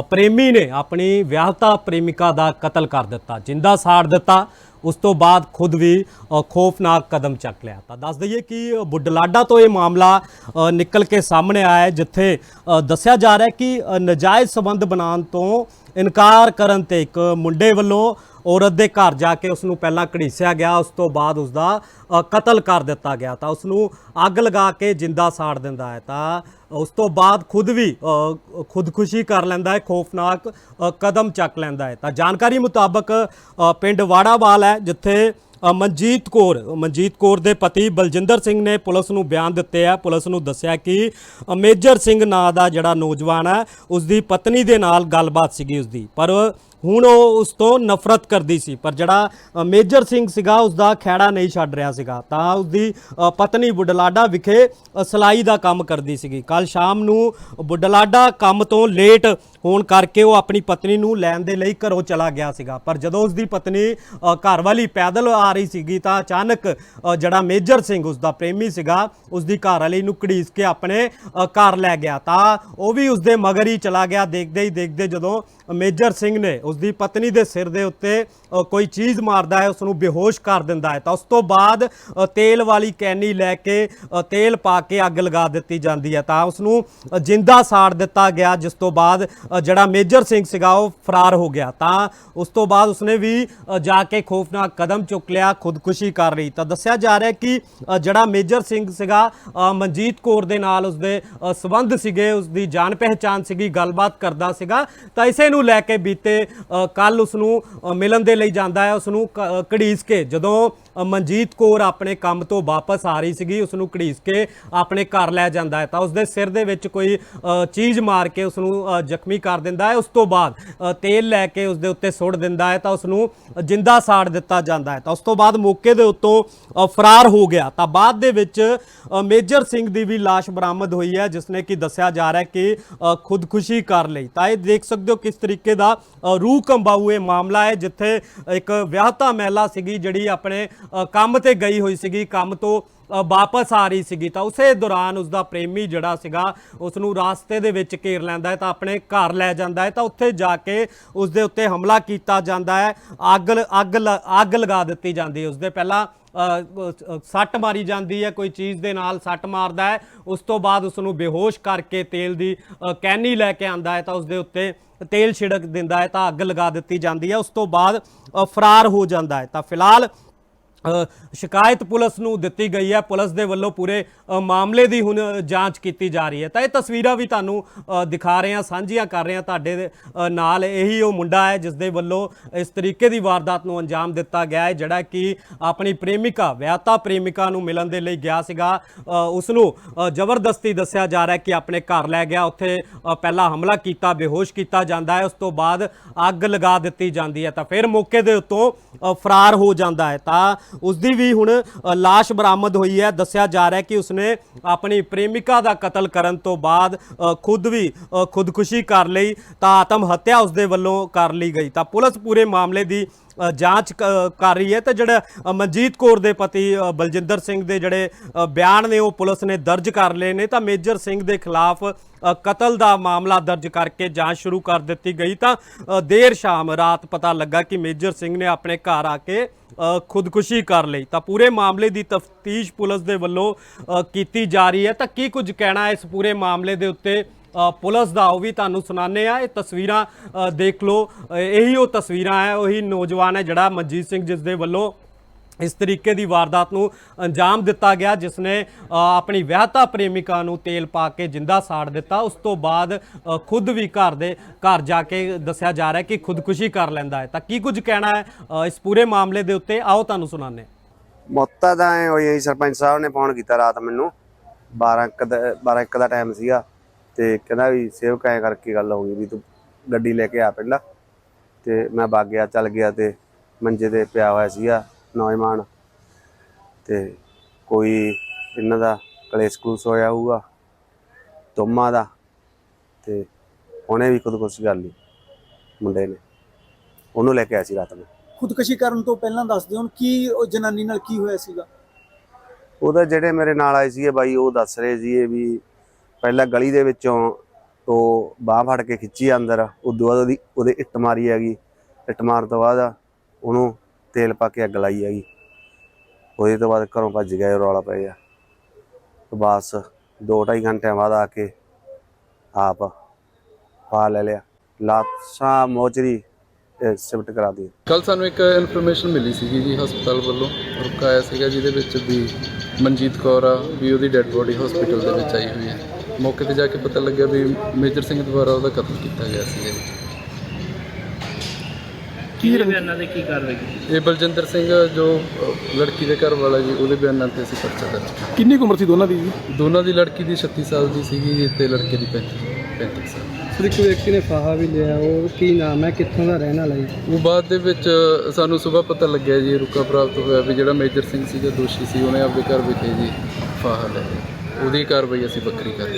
ਪ੍ਰੇਮੀ ਨੇ ਆਪਣੀ ਵਿਆਹਤਾ ਪ੍ਰੇਮਿਕਾ ਦਾ ਕਤਲ ਕਰ ਦਿੱਤਾ ਜਿੰਦਾ ਸਾੜ ਦਿੱਤਾ ਉਸ ਤੋਂ ਬਾਅਦ ਖੁਦ ਵੀ ਖੋਫਨਾਕ ਕਦਮ ਚੱਕ ਲਿਆ। ਤਾਂ ਦੱਸ ਦਈਏ ਕਿ ਬੁੱਢਲਾਡਾ ਤੋਂ ਇਹ ਮਾਮਲਾ ਨਿਕਲ ਕੇ ਸਾਹਮਣੇ ਆਇਆ ਜਿੱਥੇ ਦੱਸਿਆ ਜਾ ਰਿਹਾ ਕਿ ਅ, ਨਜਾਇਜ਼ ਸਬੰਧ ਬਣਾਉਣ ਤੋਂ ਇਨਕਾਰ ਕਰਨ ਤੇ ਇੱਕ ਮੁੰਡੇ ਵੱਲੋਂ ਔਰਤ ਦੇ ਘਰ ਜਾ ਕੇ ਉਸ ਨੂੰ ਪਹਿਲਾਂ ਘੜੀਸਿਆ ਗਿਆ, ਉਸ ਤੋਂ ਬਾਅਦ ਉਸ ਦਾ ਕਤਲ ਕਰ ਦਿੱਤਾ ਗਿਆ ਤਾਂ ਉਸ ਨੂੰ ਅੱਗ ਲਗਾ ਕੇ ਜਿੰਦਾ ਸਾੜ ਦਿੰਦਾ ਹੈ ਤਾਂ ਉਸ ਤੋਂ ਬਾਅਦ ਖੁਦ ਵੀ ਖੁਦਕੁਸ਼ੀ ਕਰ ਲੈਂਦਾ ਹੈ, ਖੌਫਨਾਕ ਕਦਮ ਚੱਕ ਲੈਂਦਾ ਹੈ ਤਾਂ ਜਾਣਕਾਰੀ ਮੁਤਾਬਕ ਪਿੰਡ ਵਾੜਾਵਾਲ ਹੈ, ਜਿੱਥੇ ਮਨਜੀਤ ਕੌਰ ਮਨਜੀਤ ਕੌਰ ਦੇ ਪਤੀ ਬਲਜਿੰਦਰ ਸਿੰਘ ਨੇ ਪੁਲਿਸ ਨੂੰ ਬਿਆਨ ਦਿੱਤੇ ਆ। ਪੁਲਿਸ ਨੂੰ ਦੱਸਿਆ ਕਿ ਮੇਜਰ ਸਿੰਘ ਨਾਂ ਦਾ ਜਿਹੜਾ ਨੌਜਵਾਨ ਹੈ ਉਸ ਦੀ ਪਤਨੀ ਦੇ ਨਾਲ ਗੱਲਬਾਤ ਸੀਗੀ ਉਸ ਦੀ ਪਰ ਹੁਣ ਉਹ ਉਸ ਤੋਂ ਨਫ਼ਰਤ ਕਰਦੀ ਸੀ। ਪਰ ਜਿਹੜਾ ਮੇਜਰ ਸਿੰਘ ਸੀਗਾ ਉਸ ਦਾ ਖਹਿੜਾ ਨਹੀਂ ਛੱਡ ਰਿਹਾ ਸੀਗਾ। ਤਾਂ ਉਸ ਦੀ ਪਤਨੀ ਬੁੱਢਲਾਡਾ ਵਿਖੇ ਅ, ਸਿਲਾਈ ਦਾ ਕੰਮ ਕਰਦੀ ਸੀਗੀ। ਕੱਲ ਸ਼ਾਮ ਨੂੰ ਬੁੱਢਲਾਡਾ ਕੰਮ ਤੋਂ ਲੇਟ ਹੋਣ ਕਰਕੇ ਉਹ ਆਪਣੀ ਪਤਨੀ ਨੂੰ ਲੈਣ ਦੇ ਲਈ ਘਰੋਂ ਚਲਾ ਗਿਆ ਸੀਗਾ। ਪਰ ਜਦੋਂ ਉਸ ਦੀ ਪਤਨੀ ਘਰ ਵਾਲੀ ਪੈਦਲ ਆ ਰਹੀ ਸੀਗੀ ਤਾਂ ਅਚਾਨਕ ਜਿਹੜਾ ਮੇਜਰ ਸਿੰਘ ਉਸ ਦਾ ਪ੍ਰੇਮੀ ਸੀਗਾ ਉਸ ਦੀ ਘਰ ਵਾਲੀ ਨੂੰ ਘੜੀਸ ਕੇ ਆਪਣੇ ਘਰ ਲੈ ਗਿਆ। ਤਾਂ ਉਹ ਵੀ ਉਸ ਦੇ ਮਗਰ ਹੀ ਚਲਾ ਗਿਆ। ਦੇਖਦੇ ਹੀ ਦੇਖਦੇ ਜਦੋਂ ਮੇਜਰ ਸਿੰਘ ਨੇ ਉਸ ਦੀ ਪਤਨੀ ਦੇ ਸਿਰ ਦੇ ਉੱਤੇ ਕੋਈ ਚੀਜ਼ ਮਾਰਦਾ ਹੈ ਉਸ ਨੂੰ ਬੇਹੋਸ਼ ਕਰ ਦਿੰਦਾ ਹੈ। ਤਾਂ ਉਸ ਤੋਂ ਬਾਅਦ ਤੇਲ ਵਾਲੀ ਕੈਨੀ ਲੈ ਕੇ ਤੇਲ ਪਾ ਕੇ ਅੱਗ ਲਗਾ ਦਿੱਤੀ ਜਾਂਦੀ ਹੈ। ਤਾਂ ਉਸ ਨੂੰ ਜਿੰਦਾ ਸਾੜ ਦਿੱਤਾ ਗਿਆ, ਜਿਸ ਤੋਂ ਬਾਅਦ ਜਿਹੜਾ ਮੇਜਰ ਸਿੰਘ ਸੀਗਾ ਉਹ ਫਰਾਰ ਹੋ ਗਿਆ। ਤਾਂ ਉਸ ਤੋਂ ਬਾਅਦ ਉਸਨੇ ਵੀ ਜਾ ਕੇ ਖੋਫਨਾਕ ਕਦਮ ਚੁੱਕ ਲਿਆ ਖੁਦਕੁਸ਼ੀ ਕਰ ਲਈ। ਤਾਂ ਦੱਸਿਆ ਜਾ ਰਿਹਾ ਕਿ ਜਿਹੜਾ ਮੇਜਰ ਸਿੰਘ ਸੀਗਾ ਮਨਜੀਤ ਕੌਰ ਦੇ ਨਾਲ ਉਸਦੇ ਅ, ਸੰਬੰਧ ਸੀਗੇ ਉਸਦੀ ਜਾਣ ਪਹਿਚਾਨ ਸੀਗੀ ਗੱਲਬਾਤ ਕਰਦਾ ਸੀਗਾ। ਤਾਂ ਇਸੇ ਨੂੰ ਲੈ ਕੇ ਬੀਤੇ ਕੱਲ ਉਸ ਨੂੰ ਮਿਲਣ ਦੇ ਲਈ ਜਾਂਦਾ ਹੈ ਉਸ ਨੂੰ ਕ- ਘੜੀਸ ਕੇ। ਜਦੋਂ ਮਨਜੀਤ ਕੌਰ ਆਪਣੇ ਕੰਮ ਤੋਂ ਵਾਪਸ ਆ ਰਹੀ ਸੀਗੀ ਉਸ ਨੂੰ ਘੜੀਸ ਕੇ ਆਪਣੇ ਘਰ ਲੈ ਜਾਂਦਾ ਹੈ। ਤਾਂ ਉਸਦੇ ਸਿਰ ਦੇ ਵਿੱਚ ਕੋਈ ਚੀਜ਼ ਮਾਰ ਕੇ ਉਸ ਨੂੰ ਜ਼ਖਮੀ ਕਰ ਦਿੰਦਾ ਹੈ। ਉਸ ਤੋਂ ਬਾਅਦ ਤੇਲ ਲੈ ਕੇ ਉਸ ਦੇ ਉੱਤੇ ਸੁੱਟ ਦਿੰਦਾ ਹੈ ਤਾਂ ਉਸ ਨੂੰ ਜਿੰਦਾ ਸਾੜ ਦਿੱਤਾ ਜਾਂਦਾ ਹੈ। ਤਾਂ ਉਸ ਤੋਂ ਬਾਅਦ ਮੌਕੇ ਦੇ ਉੱਤੋਂ ਫਰਾਰ ਹੋ ਗਿਆ। ਤਾਂ ਬਾਅਦ ਦੇ ਵਿੱਚ ਮੇਜਰ ਸਿੰਘ ਦੀ ਵੀ ਲਾਸ਼ ਬਰਾਮਦ ਹੋਈ ਹੈ ਜਿਸ ਨੇ ਕਿ ਦੱਸਿਆ ਜਾ ਰਿਹਾ ਕਿ ਖੁਦਕੁਸ਼ੀ ਕਰ ਲਈ। ਤਾਂ ਇਹ ਦੇਖ ਸਕਦੇ ਹੋ ਕਿਸ ਤਰੀਕੇ ਦਾ ਰੂਹ ਕੰਬਾਊ ਇਹ ਮਾਮਲਾ ਹੈ, ਜਿੱਥੇ ਇੱਕ ਵਿਆਹਤਾ ਮਹਿਲਾ ਸੀਗੀ, ਜਿਹੜੀ ਆਪਣੇ ਕੰਮ ਤੇ ਗਈ ਹੋਈ ਸੀਗੀ, ਕੰਮ ਤੋਂ ਵਾਪਸ ਆ ਰਹੀ ਸੀਗੀ, ਤਾਂ ਉਸੇ ਦੌਰਾਨ ਉਸ ਦਾ ਪ੍ਰੇਮੀ ਜਿਹੜਾ ਸੀਗਾ ਉਸ ਨੂੰ ਰਾਸਤੇ ਦੇ ਵਿੱਚ ਘੇਰ ਲੈਂਦਾ ਹੈ, ਤਾਂ ਆਪਣੇ ਘਰ ਲੈ ਜਾਂਦਾ ਹੈ, ਤਾਂ ਉੱਥੇ ਜਾ ਕੇ ਉਸ ਦੇ ਉੱਤੇ ਹਮਲਾ ਕੀਤਾ ਜਾਂਦਾ ਹੈ, ਅੱਗ ਲ- ਅੱਗ ਅੱਗ ਲਗਾ ਦਿੱਤੀ ਜਾਂਦੀ ਹੈ ਉਸ ਦੇ ਪਹਿਲਾਂ ਸੱਟ ਮਾਰੀ ਜਾਂਦੀ ਹੈ, ਕੋਈ ਚੀਜ਼ ਦੇ ਨਾਲ ਸੱਟ ਮਾਰਦਾ ਹੈ, ਉਸ ਤੋਂ ਬਾਅਦ ਉਸ ਨੂੰ ਬੇਹੋਸ਼ ਕਰਕੇ ਤੇਲ ਦੀ ਕੈਨੀ ਲੈ ਕੇ ਆਂਦਾ ਹੈ, ਤਾਂ ਉਸ ਦੇ ਉੱਤੇ ਤੇਲ ਛਿੜਕ ਦਿੰਦਾ ਹੈ, ਤਾਂ ਅੱਗ ਲਗਾ ਦਿੱਤੀ ਜਾਂਦੀ ਹੈ, ਉਸ ਤੋਂ ਬਾਅਦ ਫਰਾਰ ਹੋ ਜਾਂਦਾ ਹੈ, ਤਾਂ ਫਿਲਹਾਲ ਸ਼ਿਕਾਇਤ ਪੁਲਿਸ ਨੂੰ ਦਿੱਤੀ ਗਈ ਹੈ। ਪੁਲਿਸ ਦੇ ਵੱਲੋਂ ਪੂਰੇ ਮਾਮਲੇ ਦੀ ਹੁਣ ਜਾਂਚ ਕੀਤੀ ਜਾ ਰਹੀ ਹੈ। ਤਾਂ ਇਹ ਤਸਵੀਰਾਂ ਵੀ ਤੁਹਾਨੂੰ ਦਿਖਾ ਰਹੇ ਹਾਂ ਸਾਂਝੀਆਂ ਕਰ ਰਹੇ ਹਾਂ। ਤੁਹਾਡੇ ਨਾਲ ਇਹੀ ਉਹ ਮੁੰਡਾ ਹੈ ਜਿਸ ਦੇ ਵੱਲੋਂ ਇਸ ਤਰੀਕੇ ਦੀ ਵਾਰਦਾਤ ਨੂੰ ਅੰਜਾਮ ਦਿੱਤਾ ਗਿਆ ਹੈ ਜਿਹੜਾ ਕਿ ਆਪਣੀ ਪ੍ਰੇਮਿਕਾ ਵਿਆਹਤਾ ਪ੍ਰੇਮਿਕਾ ਨੂੰ ਮਿਲਣ ਦੇ ਲਈ ਗਿਆ ਸੀਗਾ। ਉਸ ਨੂੰ ਜ਼ਬਰਦਸਤੀ ਦੱਸਿਆ ਜਾ ਰਿਹਾ ਕਿ ਆਪਣੇ ਘਰ ਲੈ ਗਿਆ। ਉੱਥੇ ਅ, ਪਹਿਲਾ ਹਮਲਾ ਕੀਤਾ ਬੇਹੋਸ਼ ਕੀਤਾ ਜਾਂਦਾ ਹੈ। ਉਸ ਤੋਂ ਬਾਅਦ ਅੱਗ ਲਗਾ ਦਿੱਤੀ ਜਾਂਦੀ ਹੈ। ਤਾਂ ਫਿਰ ਮੌਕੇ ਦੇ ਉੱਤੋਂ ਫਰਾਰ ਹੋ ਜਾਂਦਾ ਹੈ। ਤਾਂ ਉਸ ਦੀ ਵੀ ਹੁਣ ਅ, ਲਾਸ਼ ਬਰਾਮਦ ਹੋਈ ਹੈ। ਦੱਸਿਆ ਜਾ ਰਿਹਾ ਹੈ ਕਿ ਉਸਨੇ ਆਪਣੀ ਪ੍ਰੇਮਿਕਾ ਦਾ ਕਤਲ ਕਰਨ ਤੋਂ ਬਾਅਦ ਅ, ਖੁਦ ਵੀ ਅ, ਖੁਦਕੁਸ਼ੀ ਕਰ ਲਈ ਤਾਂ ਆਤਮ ਹੱਤਿਆ ਉਸਦੇ ਵੱਲੋਂ ਕਰ ਲਈ ਗਈ। ਤਾਂ ਪੁਲਿਸ ਪੂਰੇ ਮਾਮਲੇ ਦੀ ਜਾਂਚ ਕ- ਕਰ ਰਹੀ ਹੈ ਤੇ ਜਿਹੜਾ ਮਨਜੀਤ ਕੌਰ ਦੇ ਪਤੀ ਬਲਜਿੰਦਰ ਸਿੰਘ ਦੇ ਜਿਹੜੇ ਬਿਆਨ ਨੇ, ਉਹ ਪੁਲਿਸ ਨੇ ਦਰਜ ਕਰ ਲਏ ਨੇ। ਤਾਂ ਮੇਜਰ ਸਿੰਘ ਦੇ ਖਿਲਾਫ ਕਤਲ ਦਾ ਮਾਮਲਾ ਦਰਜ ਕਰਕੇ ਜਾਂਚ ਸ਼ੁਰੂ ਕਰ ਦਿੱਤੀ ਗਈ। ਤਾਂ ਦੇਰ ਸ਼ਾਮ ਰਾਤ ਪਤਾ ਲੱਗਾ ਕਿ ਮੇਜਰ ਸਿੰਘ ਨੇ ਆਪਣੇ ਘਰ ਆ ਕੇ ਖੁਦਕੁਸ਼ੀ ਕਰ ਲਈ। ਤਾਂ ਪੂਰੇ ਮਾਮਲੇ ਦੀ ਤਫਤੀਸ਼ ਪੁਲਿਸ ਦੇ ਵੱਲੋਂ ਕੀਤੀ ਜਾ ਰਹੀ ਹੈ। ਤਾਂ ਕੀ ਕੁਝ ਕਹਿਣਾ ਇਸ ਪੂਰੇ ਮਾਮਲੇ ਦੇ ਉੱਤੇ? ਪੁਲਿਸ ਦਾ, ਉਹ ਵੀ ਤੁਹਾਨੂੰ ਸੁਣਾਉਂਦੇ ਆ ਇਹ ਤਸਵੀਰਾਂ ਦੇਖ ਲਓ। ਇਹੀ ਉਹ ਤਸਵੀਰਾਂ ਹੈ, ਉਹੀ ਨੌਜਵਾਨ ਹੈ ਜਿਹੜਾ ਮਨਜੀਤ ਸਿੰਘ, ਜਿਸ ਦੇ ਵੱਲੋਂ ਇਸ ਤਰੀਕੇ ਦੀ ਵਾਰਦਾਤ ਨੂੰ ਅੰਜਾਮ ਦਿੱਤਾ ਗਿਆ, ਜਿਸ ਨੇ ਆਪਣੀ ਵਿਆਹਤਾ ਪ੍ਰੇਮਿਕਾ ਨੂੰ ਤੇਲ ਪਾ ਕੇ ਜਿੰਦਾ ਸਾੜ ਦਿੱਤਾ। ਉਸ ਤੋਂ ਬਾਅਦ ਖੁਦ ਵੀ ਘਰ ਦੇ, ਘਰ ਜਾ ਕੇ ਦੱਸਿਆ ਜਾ ਰਿਹਾ ਕਿ ਖੁਦਕੁਸ਼ੀ ਕਰ ਲੈਂਦਾ ਹੈ। ਤਾਂ ਕੀ ਕੁਝ ਕਹਿਣਾ ਹੈ ਇਸ ਪੂਰੇ ਮਾਮਲੇ ਦੇ ਉੱਤੇ? ਆਓ ਤੁਹਾਨੂੰ ਸੁਣਾਉਂਦੇ ਹਾਂ। ਮੌਤਾ ਦਾ ਐ ਹੋਈ, ਸਰਪੰਚ ਸਾਹਿਬ ਨੇ ਫੋਨ ਕੀਤਾ ਰਾਤ ਮੈਨੂੰ। 12 ਇੱਕ ਦਾ 12 ਇੱਕ ਦਾ ਟਾਈਮ ਸੀਗਾ। ਤੇ ਕਹਿੰਦਾ ਵੀ ਸੇਵਕ ਐ ਕਰਕੇ ਗੱਲ ਹੋ ਗਈ ਵੀ ਤੂੰ ਗੱਡੀ ਲੈ ਕੇ ਆ ਪਹਿਲਾਂ। ਤੇ ਮੈਂ ਵਗ ਗਿਆ ਚੱਲ ਗਿਆ ਤੇ ਮੰਜੇ ਤੇ ਪਿਆ ਹੋਇਆ ਸੀਗਾ ਨੌਜਵਾਨ। ਤੇ ਕੋਈ ਇਹਨਾਂ ਦਾ ਕਲੇਸ਼ ਕਲੂਸ ਹੋਇਆ ਹੋਊਗਾ ਤੁਮਾ ਦਾ। ਤੇ ਉਹਨੇ ਵੀ ਖੁਦਕੁਸ਼ੀ ਕਰ ਲਈ ਮੁੰਡੇ ਨੇ। ਉਹਨੂੰ ਲੈ ਕੇ ਆਇਆ ਸੀ ਰਾਤ ਨੂੰ। ਖੁਦਕੁਸ਼ੀ ਕਰਨ ਤੋਂ ਪਹਿਲਾਂ ਦੱਸ ਦਿਓ ਕੀ ਉਹ ਜਨਾਨੀ ਨਾਲ ਕੀ ਹੋਇਆ ਸੀਗਾ? ਉਹਦਾ ਜਿਹੜੇ ਮੇਰੇ ਨਾਲ ਆਏ ਸੀਗੇ ਬਾਈ ਉਹ ਦੱਸ ਰਹੇ ਸੀ ਵੀ ਪਹਿਲਾਂ ਗਲੀ ਦੇ ਵਿੱਚੋਂ ਉਹ ਬਾਹ ਫੜ ਕੇ ਖਿੱਚੀ ਅੰਦਰ, ਉਦੋਂ ਬਾਅਦ ਉਹਦੀ ਉਹਦੇ ਇੱਟ ਮਾਰੀ ਹੈਗੀ। ਇੱਟ ਮਾਰਨ ਤੋਂ ਬਾਅਦ ਉਹਨੂੰ ਤੇਲ ਪਾ ਕੇ ਅੱਗ ਲਾਈ ਹੈਗੀ। ਉਹਦੇ ਤੋਂ ਬਾਅਦ ਘਰੋਂ ਭੱਜ ਗਿਆ ਰੌਲਾ ਪੈ ਗਿਆ। ਬਸ ਬਸ 2.5 ਘੰਟਿਆਂ ਬਾਅਦ ਆ ਕੇ ਆਪ ਪਾ ਲੈ ਲਿਆ। ਲਾਸ਼ਾਂ, ਮੋਚਰੀ ਸ਼ਿਫਟ ਕਰਾ ਦੀ ਕੱਲ ਸਾਨੂੰ ਇੱਕ ਇਨਫੋਰਮੇਸ਼ਨ ਮਿਲੀ ਸੀਗੀ ਜੀ ਹਸਪਤਾਲ ਵੱਲੋਂ। ਰੁਕਾ ਸੀਗਾ ਜਿਹਦੇ ਵਿੱਚ ਵੀ ਮਨਜੀਤ ਕੌਰ ਆ, ਵੀ ਉਹਦੀ ਡੈੱਡ ਬੋਡੀ ਹਸਪੀਟਲ ਦੇ ਵਿੱਚ ਆਈ ਹੋਈ ਹੈ। ਮੌਕੇ ਤੇ ਜਾ ਕੇ ਪਤਾ ਲੱਗਿਆ ਵੀ ਮੇਜਰ ਸਿੰਘ ਦੁਆਰਾ ਉਹਦਾ ਕਤਲ ਕੀਤਾ ਗਿਆ ਜੀ ਕੀ ਬਿਆਨਾਂ ਦੇ ਕੀ ਕਾਰਵਾਈ ਕੀਤੀ? ਇਹ ਬਲਜਿੰਦਰ ਸਿੰਘ ਜੋ ਅ, ਲੜਕੀ ਦੇ ਘਰ ਵਾਲਾ ਜੀ ਉਹਦੇ ਬਿਆਨਾਂ ਤੇ ਅਸੀਂ ਪਰਚਾ ਦਰਜ ਕੀਤਾ। ਕਿੰਨੀ ਕੁ ਉਮਰ ਸੀ ਦੋਨਾਂ ਦੀ ਜੀ? ਦੋਨਾਂ ਦੀ ਲੜਕੀ ਦੀ 36 ਸਾਲ ਦੀ ਸੀਗੀ ਜੀ ਤੇ ਲੜਕੇ ਦੀ 35 35 ਸਾਲ। ਫਿਰ ਇੱਕ ਵਿਅਕਤੀ ਨੇ ਫਾਹਾ ਵੀ ਲਿਆ ਉਹ ਕੀ ਨਾਮ ਹੈ ਕਿੱਥੋਂ ਦਾ ਰਹਿਣ ਵਾਲਾ ਜੀ? ਉਹ ਬਾਅਦ ਦੇ ਵਿੱਚ ਸਾਨੂੰ ਸਵੇਰ ਪਤਾ ਲੱਗਿਆ ਜੀ ਰੁਕਾ ਪ੍ਰਾਪਤ ਹੋਇਆ ਵੀ ਜਿਹੜਾ ਮੇਜਰ ਸਿੰਘ ਸੀਗਾ ਦੋਸ਼ੀ ਸੀ ਉਹਨੇ ਆਪਦੇ ਘਰ ਵਿਖੇ ਜੀ ਫਾਹਾ ਲੈ ਲਿਆ। ਉਹਦੀ ਕਾਰਵਾਈ ਅਸੀਂ ਵੱਖਰੀ ਕਰ